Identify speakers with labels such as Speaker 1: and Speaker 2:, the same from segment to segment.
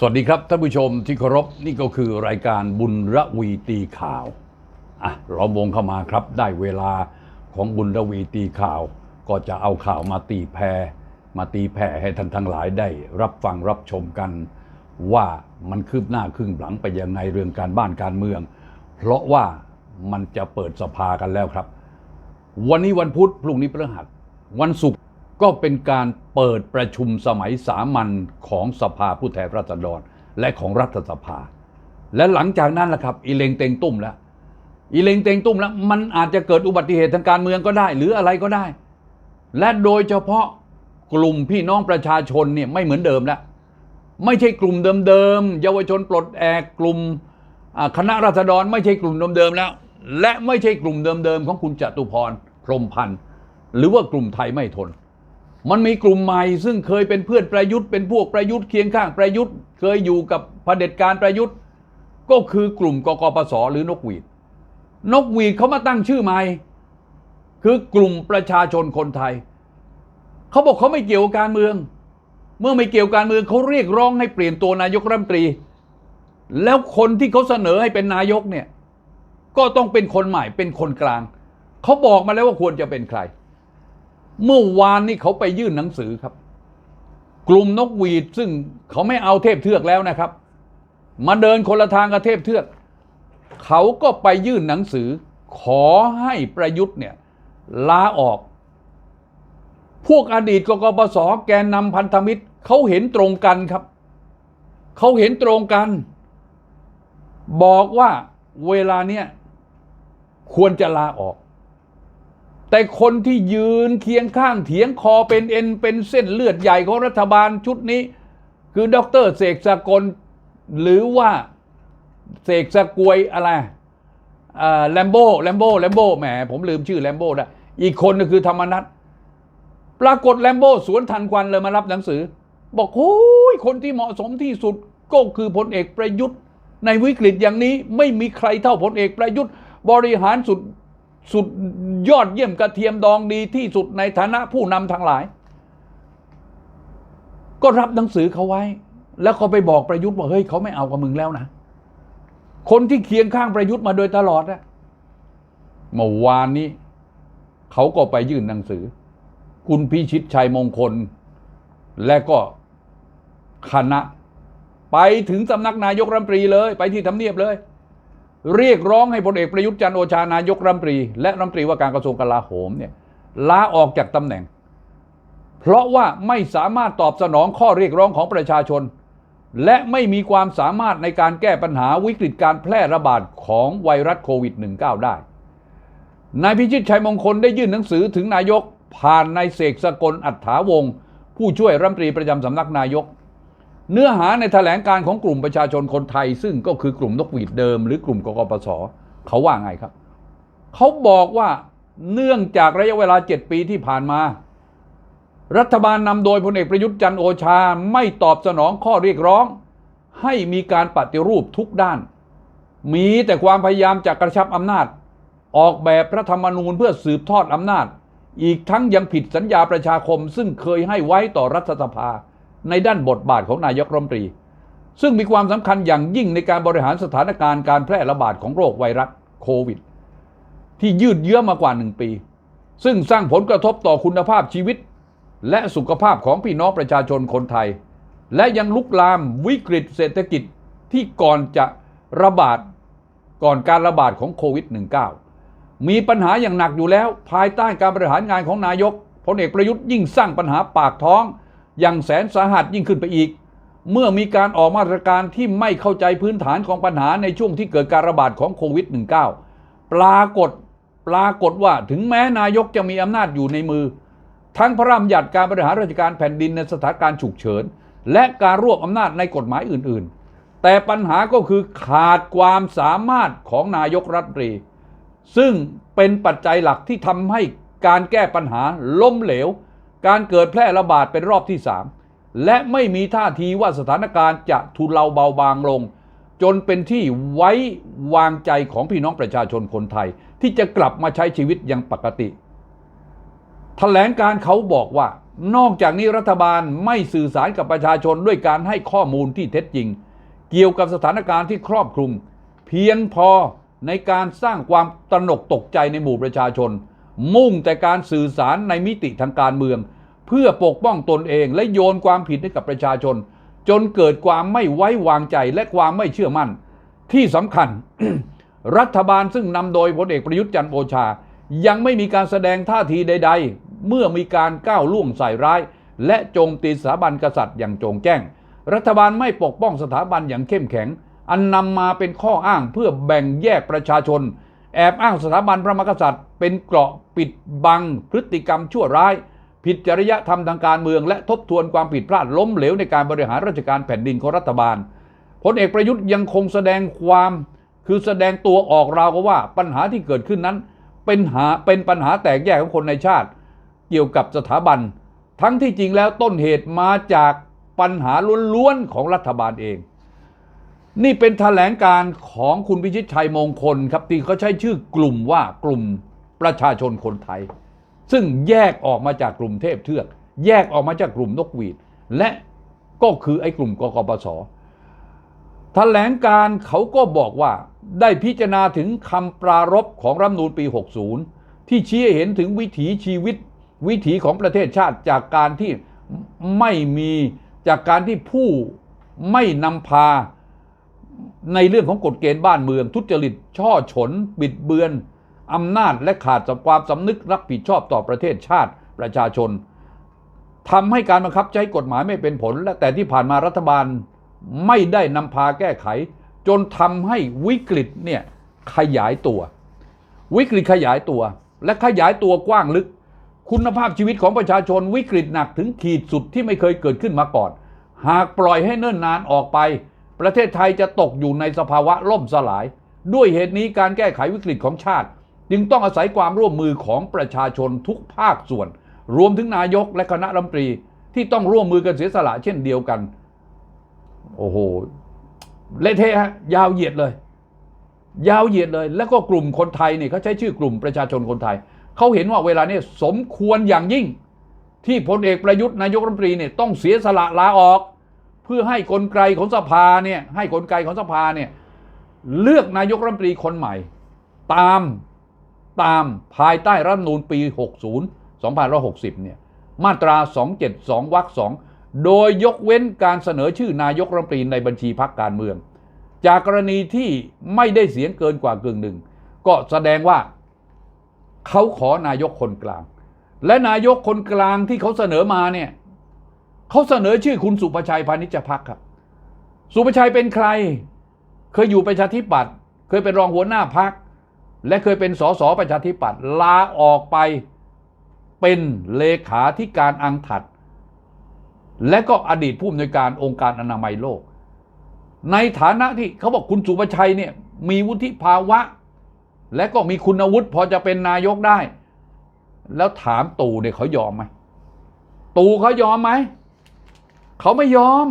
Speaker 1: สวัสดีครับท่านผู้ชมที่เคารพนี่ก็คือรายการบุญระวีตีข่าวอะเราวงเข้ามาครับ ได้เวลาของบุญระวีตีข่าว ก็จะเอาข่าวมาตีแพรมาตีแผ่ให้ท่านทั้งหลายได้รับฟังรับชมกัน ว่ามันคืบหน้าครึ่งหลังไปยังไงเรื่องการบ้านการเมือง เพราะว่ามันจะเปิดสภากันแล้วครับ วันนี้วันพุธพรุ่งนี้พฤหัสวันศุกร์ ก็เป็นการเปิดประชุมสมัยสามัญของสภาผู้แทนราษฎรและของรัฐสภา และหลังจากนั้นล่ะครับอีเลงเตงตุ้มแล้วอีเลงเตงตุ้มแล้วมันอาจจะเกิดอุบัติเหตุทางการเมืองก็ได้ หรืออะไรก็ได้ และโดยเฉพาะกลุ่มพี่น้องประชาชนเนี่ยไม่เหมือนเดิมแล้วไม่ใช่กลุ่มเดิมๆเยาวชนปลดแอกกลุ่มคณะราษฎรไม่ใช่กลุ่มเดิมๆแล้ว และไม่ใช่กลุ่มเดิมๆของคุณจตุพรพรหมพันธ์หรือว่ากลุ่มไทยไม่ทน มันมีกลุ่มใหม่ซึ่งเคยเป็นเพื่อนประยุทธ์เป็นพวกประยุทธ์เคียงข้างประยุทธ์ เคยอยู่กับเผด็จการประยุทธ์ ก็คือกลุ่มกกปสหรือนกหวีด นกหวีดเขามาตั้งชื่อใหม่ คือกลุ่มประชาชนคนไทย เขาบอกเขาไม่เกี่ยวกับการเมือง เมื่อไม่เกี่ยวกับการเมืองเขาเรียกร้องให้เปลี่ยนตัวนายกรัฐมนตรี แล้วคนที่เขาเสนอให้เป็นนายกเนี่ยก็ต้องเป็นคนใหม่เป็นคนกลาง เขาบอกมาแล้วว่าควรจะเป็นใคร เมื่อวานนี้เขาไปยื่นหนังสือครับ กลุ่มนกหวีดซึ่งเขาไม่เอาเทพเทือกแล้วนะครับ มาเดินคนละทางกับเทพเทือก เขาก็ไปยื่นหนังสือ ขอให้ประยุทธ์เนี่ยลาออก พวกอดีตกกปสแกนนำพันธมิตรเขาเห็นตรงกันครับ เขาเห็นตรงกัน บอกว่าเวลาเนี้ยควรจะลาออก แต่คนที่ยืนเคียงข้างเถียงคอเป็นเอ็นเป็นเส้นเลือดใหญ่ของรัฐบาลชุดนี้ คือดรเสกสกลหรือว่าเสกสกวยอะไรแลมโบ้แลมโบ้แลมโบ้แหมผมลืมชื่อแลมโบ้ได้อีกคนนึงคือธรรมนัทปรากฏแลมโบ้สวนทันควันเลยมารับหนังสือ บอกโอ้ยคนที่เหมาะสมที่สุดก็คือพลเอกประยุทธ์ ในวิกฤตอย่างนี้ไม่มีใครเท่าพลเอกประยุทธ์ บริหารสุด สุดยอดเยี่ยมกระเทียมดองดีที่สุดในฐานะผู้นำทั้งหลาย ก็รับหนังสือเขาไว้ แล้วเขาไปบอกประยุทธ์ว่าเฮ้ยเขาไม่เอากับมึงแล้วนะ คนที่เคียงข้างประยุทธ์มาโดยตลอดนะเมื่อวานนี้ เขาก็ไปยื่นหนังสือ คุณพิชิตชัยมงคล และก็คณะ ไปถึงสำนักนายกรัฐมนตรีเลย ไปที่ทำเนียบเลย เรียกร้องให้พลเอกประยุทธ์จันโอชานายกรัฐมนตรี และรัฐมนตรีว่าการกระทรวงกลาโหมเนี่ยลาออกจากตำแหน่ง เพราะว่าไม่สามารถตอบสนองข้อเรียกร้องของประชาชน และไม่มีความสามารถในการแก้ปัญหาวิกฤตการแพร่ระบาดของไวรัสโควิด -19 ได้ นายพิชิตชัยมงคลได้ยื่นหนังสือถึงนายกผ่านนายเสกสกลอัฏฐาวงศ์ผู้ช่วยรัฐมนตรีประจำสำนักนายก เนื้อหาในแถลงการของกลุ่มประชาชนคนไทย ซึ่งก็คือกลุ่มนกหวีดเดิม หรือกลุ่มกกปสเขาว่าไงครับ เขาบอกว่าเนื่องจากระยะเวลา 7 ปีที่ผ่านมา รัฐบาลนำโดยพลเอกประยุทธ์จันโอชาไม่ตอบสนองข้อเรียกร้อง ให้มีการปฏิรูปทุกด้าน มีแต่ความพยายามจะกระชับอำนาจ ออกแบบรัฐธรรมนูญเพื่อสืบทอดอำนาจ อีกทั้งยังผิดสัญญาประชาคมซึ่งเคยให้ไว้ต่อรัฐสภา ในด้านบทบาทของนายกรัฐมนตรี ซึ่งมีความสำคัญอย่างยิ่งในการบริหารสถานการณ์การแพร่ระบาดของโรคไวรัสโควิด ที่ยืดเยื้อมากว่าหนึ่งปี ซึ่งสร้างผลกระทบต่อคุณภาพชีวิต และสุขภาพของพี่น้องประชาชนคนไทย และยังลุกลามวิกฤตเศรษฐกิจที่ก่อนจะระบาดก่อนการระบาดของโควิด -19 มีปัญหาอย่างหนักอยู่แล้ว ภายใต้การบริหารงานของนายกพลเอกประยุทธ์ยิ่งสร้างปัญหาปากท้อง อย่างแสนสาหัสยิ่งขึ้นไปอีก เมื่อมีการออกมาตรการที่ไม่เข้าใจพื้นฐานของปัญหาในช่วงที่เกิดการระบาดของโควิด -19 ปรากฏปรากฏว่าถึงแม้นายกจะมีอำนาจอยู่ในมือ ทั้งพระราชบัญญัติการบริหารราชการแผ่นดินในสถานการณ์ฉุกเฉิน และการรวบอำนาจในกฎหมายอื่น ๆ แต่ปัญหาก็คือขาดความสามารถของนายกรัฐมนตรี ซึ่งเป็นปัจจัยหลักที่ทำให้การแก้ปัญหาล้มเหลว การเกิดแพร่ระบาดเป็นรอบที่ 3 และไม่มีท่าทีว่าสถานการณ์จะทุเลาเบาบางลง จนเป็นที่ไว้วางใจของพี่น้องประชาชนคนไทย ที่จะกลับมาใช้ชีวิตอย่างปกติแถลงการเขาบอกว่า นอกจากนี้รัฐบาลไม่สื่อสารกับประชาชนด้วยการให้ข้อมูลที่เท็จจริง เกี่ยวกับสถานการณ์ที่ครอบคลุม เพียงพอในการสร้างความตระหนกตกใจในหมู่ประชาชน มุ่งแต่การสื่อสารในมิติทางการเมือง เพื่อปกป้องตนเองและโยนความผิดให้กับประชาชน จนเกิดความไม่ไว้วางใจและความไม่เชื่อมั่น ที่สำคัญ รัฐบาลซึ่งนำโดยพลเอกประยุทธ์จันทร์โอชา ยังไม่มีการแสดงท่าทีใด ๆ เมื่อมีการก้าวล่วงใส่ร้าย และโจมตีสถาบันกษัตริย์อย่างโจงแจ้ง รัฐบาลไม่ปกป้องสถาบันอย่างเข้มแข็ง อันนำมาเป็นข้ออ้างเพื่อแบ่งแยกประชาชน แอบอ้างสถาบันพระมหากษัตริย์ เป็นเกราะปิดบังพฤติกรรมชั่วร้าย ผิดจริยธรรมทางการเมือง และทบทวนความผิดพลาดล้มเหลวในการบริหารราชการแผ่นดินของรัฐบาลพลเอกประยุทธ์ยังคงแสดงความคือแสดงตัวออกราวกับว่าปัญหาที่เกิดขึ้นนั้น เป็นหาเป็นปัญหาแตกแยกของคนในชาติ เกี่ยวกับสถาบัน ทั้งที่จริงแล้วต้นเหตุมาจากปัญหาล้วนๆของรัฐบาลเอง นี่เป็นแถลงการของคุณพิชิตชัยมงคลครับที่เขาใช้ชื่อกลุ่มว่ากลุ่มประชาชนคนไทย ซึ่งแยกออกมาจากกลุ่มเทพเทือก แยกออกมาจากกลุ่มนกหวีด และก็คือไอ้กลุ่มกกปสแถลงการเขาก็บอกว่าได้พิจารณาถึงคำปรารภของรัฐมนูญปี 60 ที่ชี้เห็นถึงวิถีชีวิต วิถีของประเทศชาติจากการที่ไม่มีจากการที่ผู้ไม่นำพา ในเรื่องของกฎเกณฑ์บ้านเมือง ทุจริต ช่อฉน บิดเบือนอำนาจและขาดความสำนึกรับผิดชอบต่อประเทศชาติประชาชนทำให้การบังคับใช้กฎหมายไม่เป็นผล และแต่ที่ผ่านมารัฐบาลไม่ได้นำพาแก้ไข จนทำให้วิกฤตเนี่ยขยายตัว วิกฤตขยายตัว และขยายตัวกว้างลึก คุณภาพชีวิตของประชาชนวิกฤตหนักถึงขีดสุดที่ไม่เคยเกิดขึ้นมาก่อน หากปล่อยให้เนิ่นนานออกไป ประเทศไทยจะตกอยู่ในสภาวะล่มสลาย ด้วยเหตุนี้การแก้ไขวิกฤตของชาติ จึงต้องอาศัยความร่วมมือของประชาชนทุกภาคส่วน รวมถึงนายกและคณะรัฐมนตรีที่ต้องร่วมมือกันเสียสละเช่นเดียวกัน โอ้โหเละเทะฮะยาวเหยียดเลย ยาวเหยียดเลย แล้วก็กลุ่มคนไทยเนี่ยเขาใช้ชื่อกลุ่มประชาชนคนไทยเขาเห็นว่าเวลานี้สมควรอย่างยิ่ง ที่พลเอกประยุทธ์นายกรัฐมนตรีเนี่ยต้องเสียสละลาออก พื่อให้กลไกของสภาเนี่ยให้กลไกของสภาเนี่ยเลือกนายกรัฐมนตรีคนใหม่ ตามตามภายใต้รัฐนูญปี 60 2560 เนี่ยมาตรา 272 วรรคสองโดยยกเว้นการเสนอชื่อนายกรัฐมนตรีในบัญชีพรรคการเมือง จากกรณีที่ไม่ได้เสียงเกินกว่ากึ่งหนึ่ง ก็แสดงว่าเขาขอนายกคนกลาง และนายกคนกลางที่เขาเสนอมาเนี่ย เขาเสนอชื่อคุณสุประชัยพานิชพักครับ สุประชัยเป็นใคร เคยอยู่ประชาธิปัตย์เคยเป็นรองหัวหน้าพัก และเคยเป็นสสประชาธิปัตย์ลาออกไปเป็นเลขาธิการอังถัด และก็อดีตผู้อำนวยการองค์การอนามัยโลก ในฐานะที่เขาบอกคุณสุประชัยเนี่ยมีวุฒิภาวะ และก็มีคุณวุฒิพอจะเป็นนายกได้ แล้วถามตู่เนี่ยเขายอมไหมตู่เขายอมไหม เขาไม่ยอม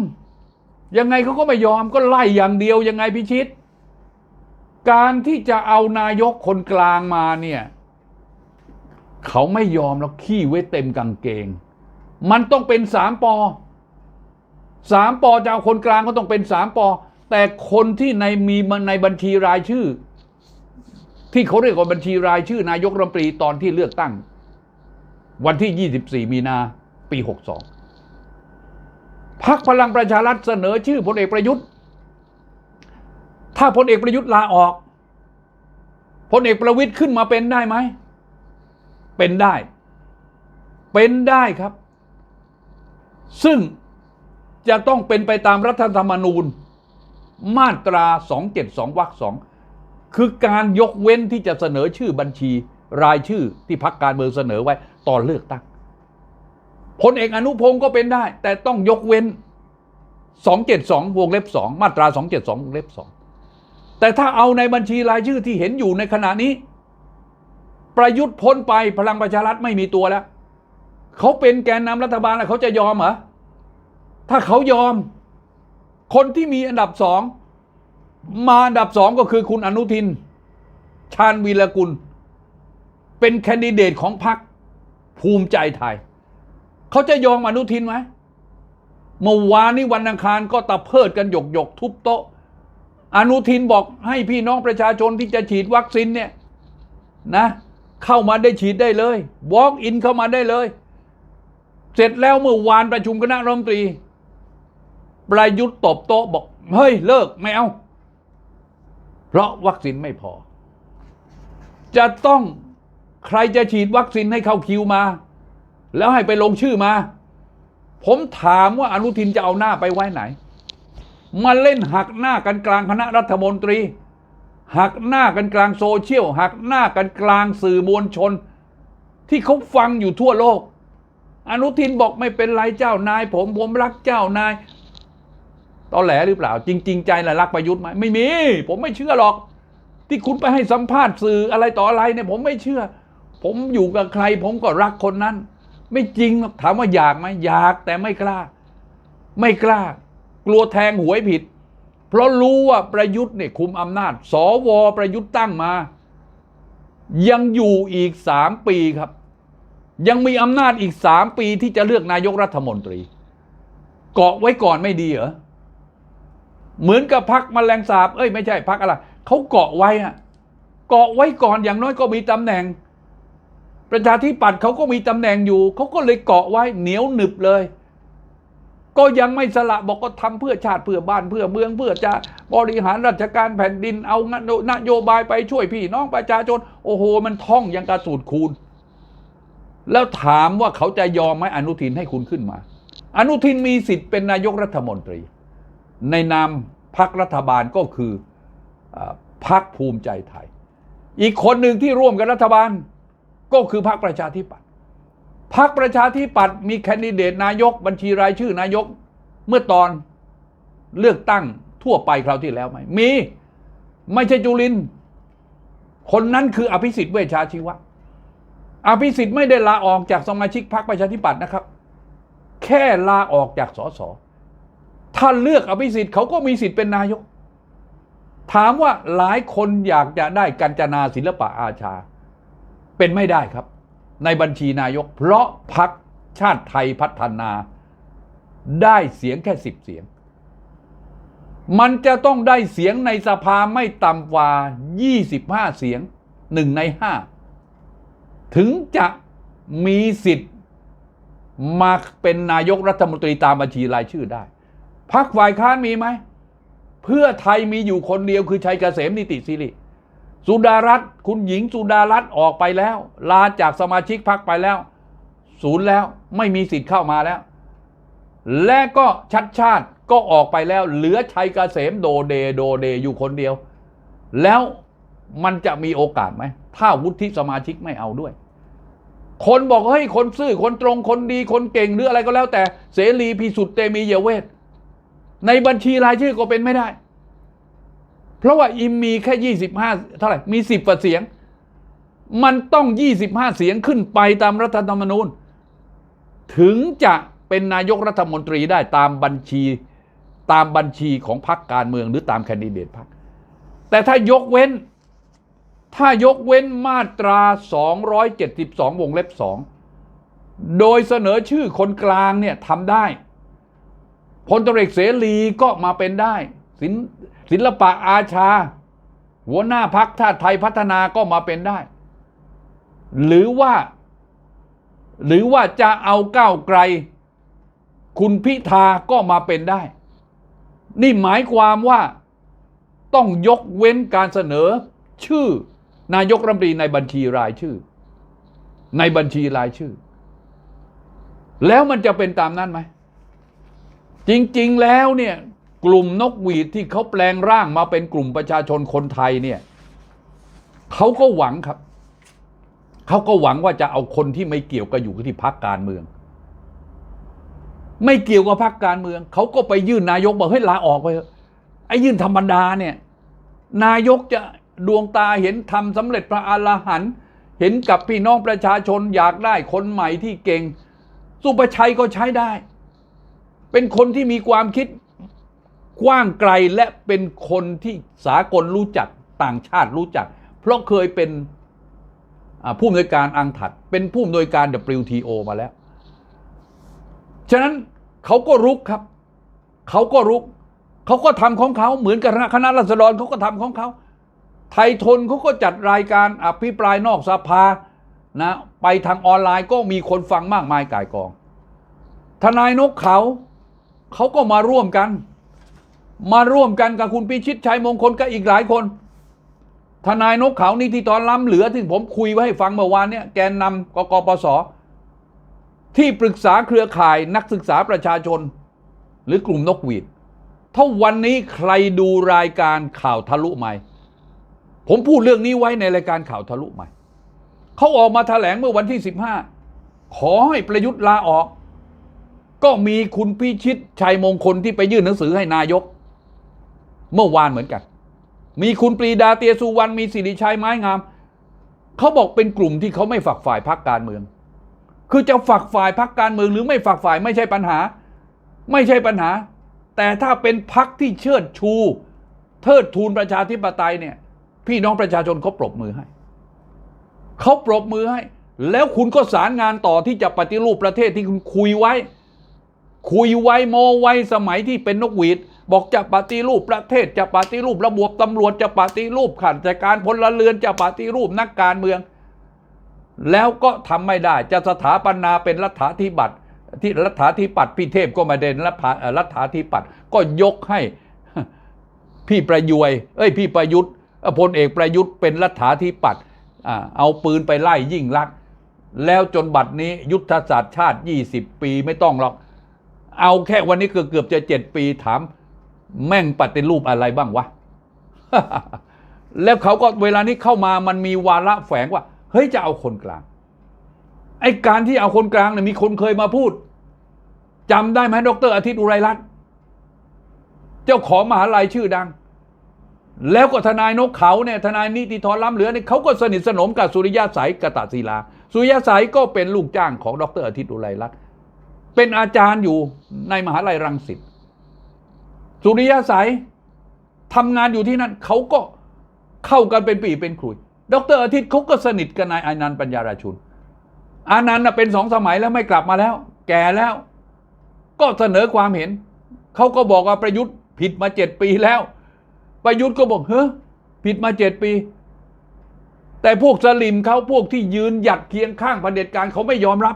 Speaker 1: ยังไงเขาก็ไม่ยอมก็ไล่อย่างเดียวยังไงพิชิต การที่จะเอานายกคนกลางมาเนี่ยเขาไม่ยอมแล้วขี้ไว้เต็มกางเกง มันต้องเป็นสามปอสามปอจะเอาคนกลางก็ต้องเป็นสามปอแต่คนที่ในมีในบัญชีรายชื่อ ที่เขาเรียกว่าบัญชีรายชื่อนายกรัฐมนตรีตอนที่เลือกตั้ง วันที่ 24 มีนาปี 62 พักพลังประชารัฐเสนอชื่อพลเอกประยุทธ์ ถ้าพลเอกประยุทธ์ลาออกพลเอกประวิตยขึ้นมาเป็นได้ไหม เป็นได้ เป็นได้ครับ ซึ่งจะต้องเป็นไปตามรัฐธรรมนูญ มาตรา 272วรรคสองคือการยกเว้นที่จะเสนอชื่อบัญชีรายชื่อที่พักการเมืองเสนอไว้ตอนเลือกตั้ง พลเอกอนุพงศ์ก็เป็นได้ แต่ต้องยกเว้น 272 วงเล็บ 2 มาตรา 272 วงเล็บ 2 แต่ถ้าเอาในบัญชีรายชื่อที่เห็นอยู่ในขณะนี้ ประยุทธ์พ้นไปพลังประชารัฐไม่มีตัวแล้ว เขาเป็นแกนนำรัฐบาลแล้วเขาจะยอมเหรอ ถ้าเขายอม คนที่มีอันดับสองมาอันดับสองก็คือคุณอนุทิน ชาญวีรกุล เป็นแคนดิเดตของพรรคภูมิใจไทย เขาจะยอมอนุทินไหมเมื่อวานนี้วันอังคารก็ตะเพิดกันหยกหยกทุบโต๊ะ อนุทินบอกให้พี่น้องประชาชนที่จะฉีดวัคซีนเนี่ยนะ เข้ามาได้ฉีดได้เลย walk in เข้ามาได้เลย เสร็จแล้วเมื่อวานประชุมคณะรัฐมนตรี ประยุทธ์ตบโต๊ะบอก เฮ้ย เลิกไม่เอา เพราะวัคซีนไม่พอ จะต้องใครจะฉีดวัคซีนให้เข้าคิวมา แล้วให้ไปลงชื่อมา ผมถามว่าอนุทินจะเอาหน้าไปไว้ไหน มาเล่นหักหน้ากันกลางคณะรัฐมนตรี หักหน้ากันกลางโซเชียล หักหน้ากันกลางสื่อมวลชน ที่เขาฟังอยู่ทั่วโลก อนุทินบอกไม่เป็นไรเจ้านาย ผมผมรักเจ้านายตอแหลหรือเปล่า จริง ๆ ใจละรักประยุทธ์ไหมไม่มี ผมไม่เชื่อหรอก ที่คุณไปให้สัมภาษณ์สื่ออะไรต่ออะไรเนี่ยผมไม่เชื่อ ผมอยู่กับใคร ผมก็รักคนนั้น ไม่จริงหรอกถามว่าอยากไหมอยากแต่ไม่กล้า ไม่กล้า กลัวแทงหวยผิด เพราะรู้ว่าประยุทธ์เนี่ยคุมอำนาจ สวประยุทธ์ตั้งมา ยังอยู่อีกสามปีครับ ยังมีอำนาจอีกสามปีที่จะเลือกนายกรัฐมนตรี เกาะไว้ก่อนไม่ดีเหรอเหมือนกับพักมแมลงสาบ เอ้ยไม่ใช่พักอะไรเขาเกาะไว้อะเกาะไว้ก่อนอย่างน้อยก็มีตำแหน่ง ประชาธิปัตย์เขาก็มีตำแหน่งอยู่ เขาก็เลยเกาะไว้เหนียวหนึบเลย ก็ยังไม่สละบอกก็ทำเพื่อชาติเพื่อบ้านเพื่อเมืองเพื่อจะบริหารราชการแผ่นดินเอานโยบายไปช่วยพี่น้องประชาชน โอ้โห มันท่องยังกระสูดคูณ แล้วถามว่าเขาจะยอมไหมอนุทินให้คุณขึ้นมา อนุทินมีสิทธิ์เป็นนายกรัฐมนตรี ในนามพักรัฐบาลก็คือพักภูมิใจไทย อีกคนหนึ่งที่ร่วมกับรัฐบาล ก็คือพรรคประชาธิปัตย์พรรคประชาธิปัตย์มีแคนดิเดตนายกบัญชีรายชื่อนายกเมื่อตอนเลือกตั้งทั่วไปคราวที่แล้วไหมมีไม่ใช่จุลิน คนนั้นคืออภิสิทธิ์เวชชาชีวะ อภิสิทธิ์ไม่ได้ลาออกจากสมาชิกพรรคประชาธิปัตย์นะครับ แค่ลาออกจากสสถ้าเลือกอภิสิทธิ์เขาก็มีสิทธิ์เป็นนายก ถามว่าหลายคนอยากจะได้กัญจนาศิลปะอาชา เป็นไม่ได้ครับ ในบัญชีนายก เพราะพักชาติไทยพัฒนา ได้เสียงแค่สิบเสียง มันจะต้องได้เสียงในสภาไม่ต่ำกว่า 25 เสียงหนึ่งในห้าถึงจะมีสิทธิ์มาเป็นนายกรัฐมนตรีตามบัญชีรายชื่อได้ พักฝ่ายค้านมีไหม เพื่อไทยมีอยู่คนเดียวคือชัยเกษมนิติสิริ สุดารัตน์คุณหญิงสุดารัตน์ออกไปแล้ว ลาจากสมาชิกพักไปแล้ว ศูนย์แล้วไม่มีสิทธิ์เข้ามาแล้ว และก็ชัดชาติก็ออกไปแล้ว เหลือชัยเกษมโดเดโดเดอยู่คนเดียว แล้วมันจะมีโอกาสไหม ถ้าวุฒิสมาชิกไม่เอาด้วย คนบอกเฮ้ยคนซื่อคนตรงคนดีคนเก่งหรืออะไรก็แล้วแต่เสรีพิสุทธิ์เตมีเยเวทในบัญชีรายชื่อก็เป็นไม่ได้ เพราะว่าอิมมีแค่ยี่สิบห้าเท่าไหร่ มีสิบกว่าเสียง มันต้องยี่สิบห้าเสียงขึ้นไปตามรัฐธรรมนูญ ถึงจะเป็นนายกรัฐมนตรีได้ตามบัญชีตามบัญชีของพรรคการเมืองหรือตามแคนดิเดตพรรคแต่ถ้ายกเว้น ถ้ายกเว้นมาตรา 272 วงเล็บ 2 โดยเสนอชื่อคนกลางเนี่ยทำได้พลตำรวจเสรีก็มาเป็นได้ศิล ศิลปะอาชา หัวหน้าพักชาติไทยพัฒนาก็มาเป็นได้ หรือว่า หรือว่าจะเอาก้าวไกล คุณพิธาก็มาเป็นได้ นี่หมายความว่าต้องยกเว้นการเสนอ ชื่อนายกรัฐมนตรีในบัญชีรายชื่อ ในบัญชีรายชื่อ แล้วมันจะเป็นตามนั้นไหม จริง ๆ แล้วเนี่ย กลุ่มนกหวีดที่เขาแปลงร่างมาเป็นกลุ่มประชาชนคนไทยเนี่ยเขาก็หวังครับเขาก็หวังว่าจะเอาคนที่ไม่เกี่ยวกับอยู่ที่พักการเมือง ไม่เกี่ยวกับพักการเมืองเขาก็ไปยื่นนายกบอกให้ลาออกไปเถอะไอ้ยื่นธรรมดาเนี่ย นายกจะดวงตาเห็นทำสำเร็จพระอรหันต์เห็นกับพี่น้องประชาชนอยากได้คนใหม่ที่เก่ง สุประชัยก็ใช้ได้ เป็นคนที่มีความคิด กว้างไกลและเป็นคนที่สากลรู้จักต่างชาติรู้จัก เพราะเคยเป็นผู้อำนวยการอังถัด เป็นผู้อำนวยการ WTO มาแล้ว ฉะนั้นเขาก็รุกครับ เขาก็รุก เขาก็ทำของเขาเหมือนกับคณะรัษฎรเขาก็ทำของเขา ไทยทนเขาก็จัดรายการอภิปรายนอกสภานะไปทางออนไลน์ก็มีคนฟังมากมายก่ายกอง ทนายนกเขา เขาก็มาร่วมกัน มาร่วมกันกับคุณพิชิตชัยมงคลกับอีกหลายคน ทนายนกเขานี่ที่ตอนล้ำเหลือที่ผมคุยไว้ให้ฟังเมื่อวานเนี่ยแกนนำกกปสที่ปรึกษาเครือข่ายนักศึกษาประชาชน หรือกลุ่มนกหวีดถ้าวันนี้ใครดูรายการข่าวทะลุใหม่ ผมพูดเรื่องนี้ไว้ในรายการข่าวทะลุใหม่เขาออกมาแถลงเมื่อวันที่ 15 ขอให้ประยุทธ์ลาออก ก็มีคุณพิชิตชัยมงคลที่ไปยื่นหนังสือให้นายก เมื่อวานเหมือนกัน มีคุณปรีดาเตียสุวรรณมีสิริชัยไม้งาม เขาบอกเป็นกลุ่มที่เขาไม่ฝักฝ่ายพรรคการเมือง คือจะฝักฝ่ายพรรคการเมืองหรือไม่ฝักฝ่ายไม่ใช่ปัญหา ไม่ใช่ปัญหา แต่ถ้าเป็นพรรคที่เชิดชู เทิดทูนประชาธิปไตยเนี่ย พี่น้องประชาชนเขาปรบมือให้เขาปรบมือให้ แล้วคุณก็สารงานต่อที่จะปฏิรูปประเทศที่คุณคุยไว้ คุยไว้โมไว้สมัยที่เป็นนกหวีด บอกจะปฏิรูปประเทศจะปฏิรูประบบตำรวจจะปฏิรูปข้าราชการพลเรือนจะปฏิรูปนักการเมือง แล้วก็ทำไม่ได้จะสถาปนาเป็นรัฐาธิปัตย์ที่รัฐาธิปัตย์พี่เทพก็มาเด่นรัฐาอ่อรัฐาธิปัตย์ก็ยกให้พี่ประยวยเอ้ยพี่ประยุทธ์พลเอกประยุทธ์เป็นรัฐาธิปัตย์เอาปืนไปไล่ยิ่งลักษณ์แล้วจนบัดนี้ยุทธศาสตร์ชาติ 20 ปีไม่ต้องหรอก เอาแค่วันนี้เกือบเกือบจะเจ็ดปีถาม แม่งปฏิรูปอะไรบ้างวะ แล้วเขาก็เวลานี้เข้ามามันมีวาระแฝงว่า เฮ้ยจะเอาคนกลาง ไอ้การที่เอาคนกลางเนี่ยมีคนเคยมาพูดจำได้ไหมดรอาทิตย์อุไรรัตน์เจ้าของมหาลัยชื่อดัง แล้วก็ทนายนกเขาเนี่ยทนายนิติธรล้ำเหลือเนี่ยเขาก็สนิทสนมกับสุริยะสายกตศิลา สุริยะสายก็เป็นลูกจ้างของดรอาทิตย์อุไรรัตน์เป็นอาจารย์อยู่ในมหาลัยรังสิต สุริยะสายทำงานอยู่ที่นั่นเขาก็เข้ากันเป็นปีเป็นขลุยดรอาทิตย์เขาก็สนิทกับนายอานันต์ปัญญาราชุน อานันต์เป็นสองสมัยแล้วไม่กลับมาแล้ว แก่แล้ว ก็เสนอความเห็น เขาก็บอกว่าประยุทธ์ผิดมาเจ็ดปีแล้ว ประยุทธ์ก็บอกเฮ้ยผิดมาเจ็ดปี แต่พวกสลิมเขาพวกที่ยืนหยัดเคียงข้างเผด็จการเขาไม่ยอมรับ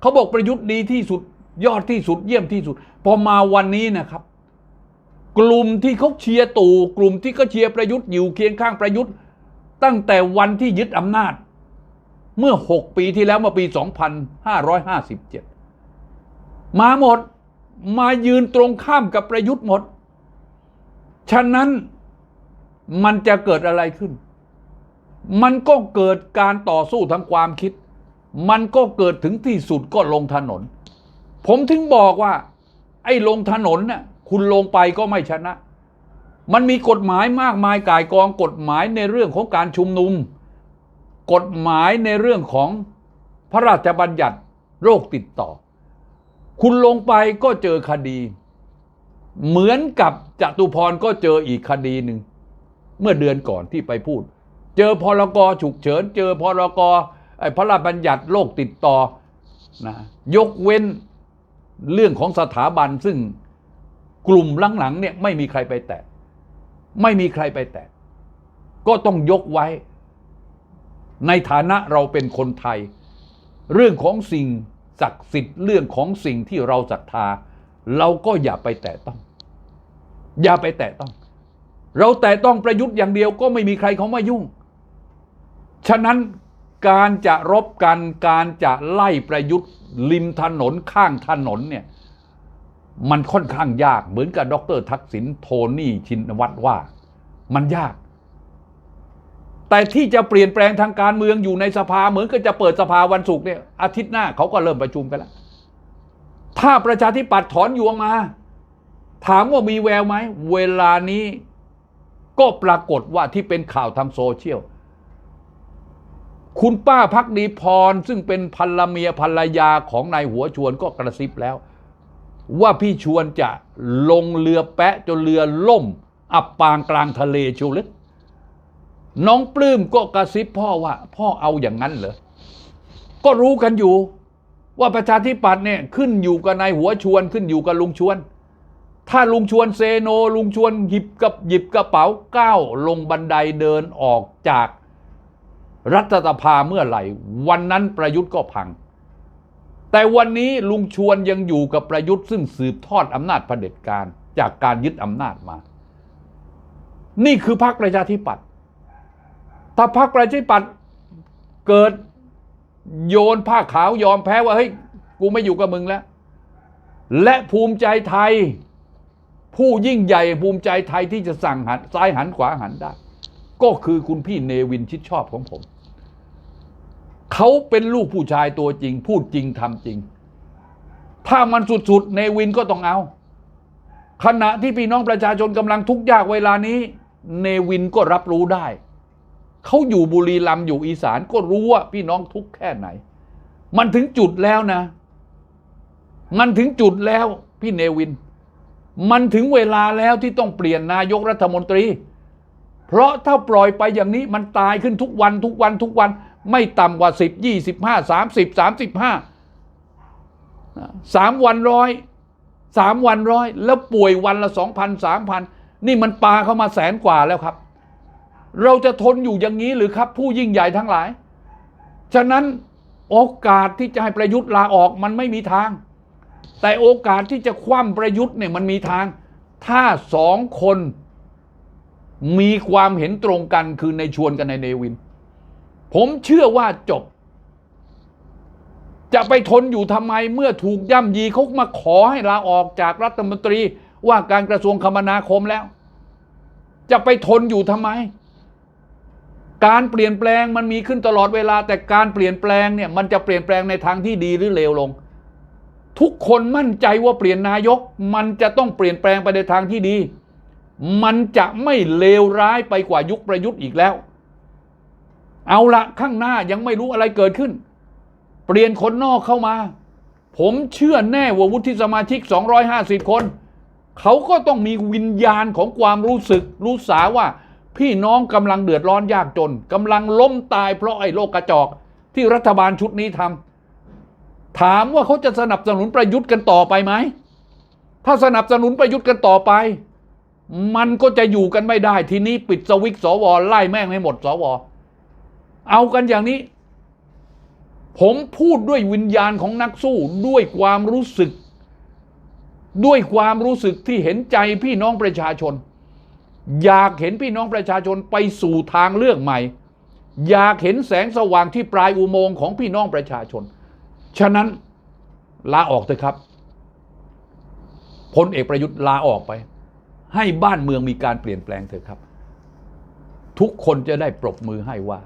Speaker 1: เขาบอกประยุทธ์ดีที่สุดยอดที่สุดเยี่ยมที่สุด พอมาวันนี้นะครับ กลุ่มที่เขาเชียร์ตู่กลุ่มที่เขาเชียร์ประยุทธ์อยู่เคียงข้างประยุทธ์ ตั้งแต่วันที่ยึดอำนาจ เมื่อ 6 ปีที่แล้วเมื่อปี 2557 มาหมดมายืนตรงข้ามกับประยุทธ์หมด ฉะนั้นมันจะเกิดอะไรขึ้น มันก็เกิดการต่อสู้ทางความคิด มันก็เกิดถึงที่สุดก็ลงถนน ผมถึงบอกว่า ไอ้ลงถนนน่ะ คุณลงไปก็ไม่ชนะ มันมีกฎหมายมากมายก่ายกองกฎหมายในเรื่องของการชุมนุม กฎหมายในเรื่องของพระราชบัญญัติโรคติดต่อ คุณลงไปก็เจอคดี เหมือนกับจตุพรก็เจออีกคดีหนึ่ง เมื่อเดือนก่อนที่ไปพูด เจอพรกฉุกเฉิน เจอพรกอพระราชบัญญัติโรคติดต่อนะยกเว้นเรื่องของสถาบันซึ่ง กลุ่มหลังๆเนี่ยไม่มีใครไปแตะ ไม่มีใครไปแตะ ก็ต้องยกไว้ ในฐานะเราเป็นคนไทย เรื่องของสิ่งศักดิ์สิทธิ์เรื่องของสิ่งที่เราศรัทธา เราก็อย่าไปแตะต้อง อย่าไปแตะต้อง เราแตะต้องประยุทธ์อย่างเดียวก็ไม่มีใครเขามายุ่ง ฉะนั้นการจะรบกันการจะไล่ประยุทธ์ริมถนนข้างถนนเนี่ย มันค่อนข้างยากเหมือนกับดรทักษิณโทนี่ชินวัตรว่า มันยาก แต่ที่จะเปลี่ยนแปลงทางการเมืองอยู่ในสภาเหมือนกับจะเปิดสภาวันศุกร์เนี่ยอาทิตย์หน้าเขาก็เริ่มประชุมกันแล้ว ถ้าประชาธิปัตย์ถอนยวงมา ถามว่ามีแววไหม เวลานี้ก็ปรากฏว่าที่เป็นข่าวทางโซเชียลคุณป้าพักดีพรซึ่งเป็นภรรเมียภรรยาของนายหัวชวนก็กระซิบแล้ว ว่าพี่ชวนจะลงเรือแปะจนเรือล่ม อับปางกลางทะเลชูลึกน้องปลื้มก็กระซิบพ่อว่า พ่อเอาอย่างนั้นเหรอ ก็รู้กันอยู่ ว่าประชาธิปัตย์เนี่ยขึ้นอยู่กับนายหัวชวนขึ้นอยู่กับลุงชวน ถ้าลุงชวนเซโน ลุงชวนหยิบกับหยิบกระเป๋าก้าวลงบันไดเดินออกจากรัฐสภาเมื่อไหร่ วันนั้นประยุทธ์ก็พัง แต่วันนี้ลุงชวนยังอยู่กับประยุทธ์ซึ่งสืบทอดอำนาจเผด็จการจากการยึดอำนาจมา นี่คือพรรคประชาธิปัตย์ถ้าพรรคประชาธิปัตย์เกิดโยนผ้าขาวยอมแพ้ว่าเฮ้ยกูไม่อยู่กับมึงแล้ว และภูมิใจไทย ผู้ยิ่งใหญ่ภูมิใจไทยที่จะสั่งหันซ้ายหันขวาหันได้ ก็คือคุณพี่เนวินชิดชอบของผม เขาเป็นลูกผู้ชายตัวจริง พูดจริงทำจริง ถ้ามันสุดๆ เนวินก็ต้องเอา ขณะที่พี่น้องประชาชนกำลังทุกข์ยากเวลานี้ เนวินก็รับรู้ได้ เขาอยู่บุรีรัมย์อยู่อีสานก็รู้ว่าพี่น้องทุกข์แค่ไหน มันถึงจุดแล้วนะ มันถึงจุดแล้วพี่เนวิน มันถึงเวลาแล้วที่ต้องเปลี่ยนนายกรัฐมนตรี เพราะถ้าปล่อยไปอย่างนี้มันตายขึ้นทุกวันทุกวันทุกวัน ไม่ต่ำกว่าสิบยี่สิบห้าสามสิบสามสิบห้าสามวันร้อยสามวันร้อยแล้วป่วยวันละสองพันสามพันนี่มันปลาเข้ามาแสนกว่าแล้วครับ เราจะทนอยู่อย่างนี้หรือครับ ผู้ยิ่งใหญ่ทั้งหลาย ฉะนั้นโอกาสที่จะให้ประยุทธ์ลาออกมันไม่มีทาง แต่โอกาสที่จะคว่ำประยุทธ์เนี่ยมันมีทาง ถ้าสองคนมีความเห็นตรงกันคือในชวนกันในเนวิน ผมเชื่อว่าจบ จะไปทนอยู่ทำไมเมื่อถูกย่ำยีเขามาขอให้ลาออกจากรัฐมนตรีว่าการกระทรวงคมนาคมแล้ว จะไปทนอยู่ทำไม การเปลี่ยนแปลงมันมีขึ้นตลอดเวลา แต่การเปลี่ยนแปลงเนี่ยมันจะเปลี่ยนแปลงในทางที่ดีหรือเลวลง ทุกคนมั่นใจว่าเปลี่ยนนายก มันจะต้องเปลี่ยนแปลงไปในทางที่ดี มันจะไม่เลวร้ายไปกว่ายุคประยุทธ์อีกแล้ว เอาละข้างหน้ายังไม่รู้อะไรเกิดขึ้น เปลี่ยนคนนอกเข้ามา ผมเชื่อแน่ว่าวุฒิสมาชิก 250 คน เขาก็ต้องมีวิญญาณของความรู้สึก รู้สาว่าพี่น้องกำลังเดือดร้อนยากจนกำลังล้มตายเพราะไอ้โลกกระจอกที่รัฐบาลชุดนี้ทำถามว่าเขาจะสนับสนุนประยุทธ์กันต่อไปไหม ถ้าสนับสนุนประยุทธ์กันต่อไป มันก็จะอยู่กันไม่ได้ทีนี้ปิดสวิตช์สวไล่แม่งให้หมดสว เอากันอย่างนี้ ผมพูดด้วยวิญญาณของนักสู้ด้วยความรู้สึก ด้วยความรู้สึกที่เห็นใจพี่น้องประชาชน อยากเห็นพี่น้องประชาชนไปสู่ทางเลือกใหม่ อยากเห็นแสงสว่างที่ปลายอุโมงค์ของพี่น้องประชาชน ฉะนั้นลาออกเถอะครับพลเอกประยุทธ์ลาออกไป ให้บ้านเมืองมีการเปลี่ยนแปลงเถอะครับ ทุกคนจะได้ปรบมือให้ว่า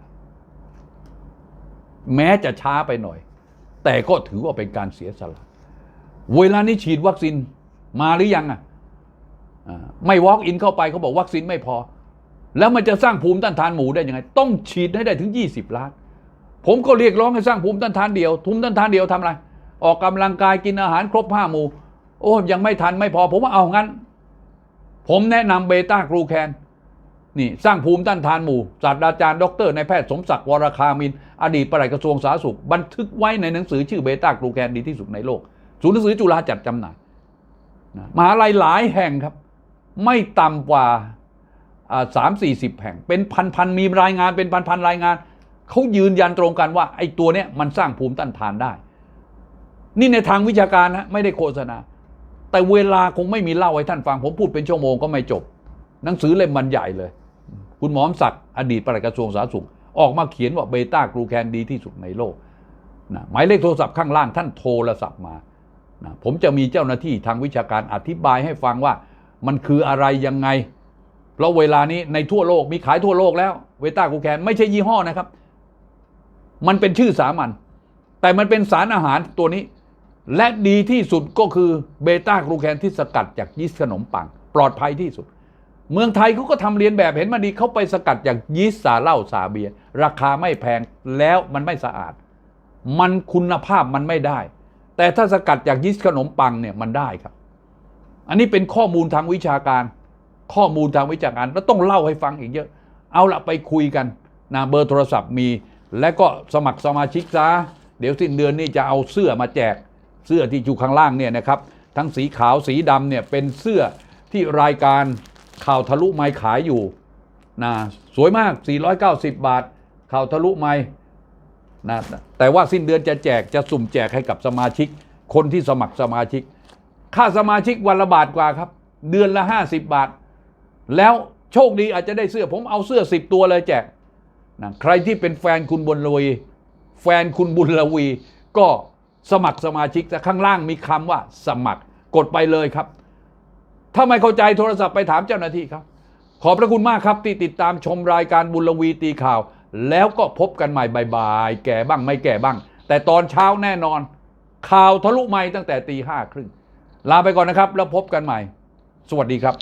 Speaker 1: แม้จะช้าไปหน่อย แต่ก็ถือว่าเป็นการเสียสละเวลานี้ฉีดวัคซีนมาหรือยังอะไม่วอล์กอินเข้าไปเขาบอกวัคซีนไม่พอ แล้วมันจะสร้างภูมิต้านทานหมู่ได้ยังไง ต้องฉีดให้ได้ถึง 20 ล้าน ผมก็เรียกร้องให้สร้างภูมิต้านทานเดียวภูมิต้านทานเดียวทำอะไร ออกกำลังกายกินอาหารครบห้าหมู่โอ้ยังไม่ทันไม่พอ ผมว่าเอางั้น ผมแนะนำเบต้ากรูแคน นี่สร้างภูมิต้านทานหมู่ศาสตราจารย์ดรนายแพทย์สมศักดิ์วรคามิน อดีตปลัดกระทรวงสาธารณสุข บันทึกไว้ในหนังสือชื่อเบต้ากรูแคนดีที่สุดในโลก ศูนย์หนังสือจุฬาจัดจำหน่ายนะมหาลัยหลายแห่งครับ ไม่ต่ำกว่าสามสี่สิบแห่ง เป็นพันพันๆมีรายงานเป็นพันพันๆรายงาน เขายืนยันตรงกันว่าไอ้ตัวเนี้ยมันสร้างภูมิต้านทานได้ นี่ในทางวิชาการนะไม่ได้โฆษณา แต่เวลาคงไม่มีเล่าให้ท่านฟังผมพูดเป็นชั่วโมงก็ไม่จบ หนังสือเล่มมันใหญ่เลย คุณหมอมศักดิ์อดีตปลัดกระทรวงสาธารณสุข ออกมาเขียนว่าเบต้ากรูแคนดีที่สุดในโลกนะหมายเลขโทรศัพท์ข้างล่างท่านโทรศัพท์มานะผมจะมีเจ้าหน้าที่ทางวิชาการอธิบายให้ฟังว่ามันคืออะไรยังไง เพราะเวลานี้ในทั่วโลกมีขายทั่วโลกแล้วเบต้ากรูแคนไม่ใช่ยี่ห้อนะครับ มันเป็นชื่อสามัญแต่มันเป็นสารอาหารตัวนี้ และดีที่สุดก็คือเบต้ากรูแคนที่สกัดจากยีสต์ขนมปัง ปลอดภัยที่สุด เมืองไทยเขาก็ทำเรียนแบบเห็นมาดีเขาไปสกัดจากยีสต์สาเหล้าสาเบียร์ราคาไม่แพงแล้วมันไม่สะอาด มันคุณภาพมันไม่ได้ แต่ถ้าสกัดจากยีสต์ขนมปังเนี่ยมันได้ครับ อันนี้เป็นข้อมูลทางวิชาการ ข้อมูลทางวิชาการแล้วต้องเล่าให้ฟังอีกเยอะ เอาละไปคุยกันนะเบอร์โทรศัพท์มี และก็สมัครสมาชิกซะเดี๋ยวสิ้นเดือนนี้จะเอาเสื้อมาแจกเสื้อที่อยู่ข้างล่างเนี่ยนะครับทั้งสีขาวสีดำเนี่ยเป็นเสื้อที่รายการ ข่าวทะลุไม้ขายอยู่นะสวยมาก 490 บาท ข่าวทะลุไม้นะแต่ว่าสิ้นเดือนจะแจกจะสุ่มแจกให้กับสมาชิก คนที่สมัครสมาชิก ค่าสมาชิกวันละบาทกว่าครับ เดือนละ 50 บาท แล้วโชคดีอาจจะได้เสื้อผมเอาเสื้อ 10 ตัวเลยแจกนะใครที่เป็นแฟนคุณบุญลวีแฟนคุณบุญลวี ก็สมัครสมาชิกแต่ข้างล่างมีคำว่าสมัครกดไปเลยครับ ถ้าไม่เข้าใจโทรศัพท์ไปถามเจ้าหน้าที่ครับ ขอบพระคุณมากครับที่ติดตามชมรายการบุญลวีตีข่าว แล้วก็พบกันใหม่บ่ายๆแก่บ้างไม่แก่บ้าง แต่ตอนเช้าแน่นอน ข่าวทะลุไม่ตั้งแต่ตีห้าครึ่งลาไปก่อนนะครับ แล้วพบกันใหม่ สวัสดีครับ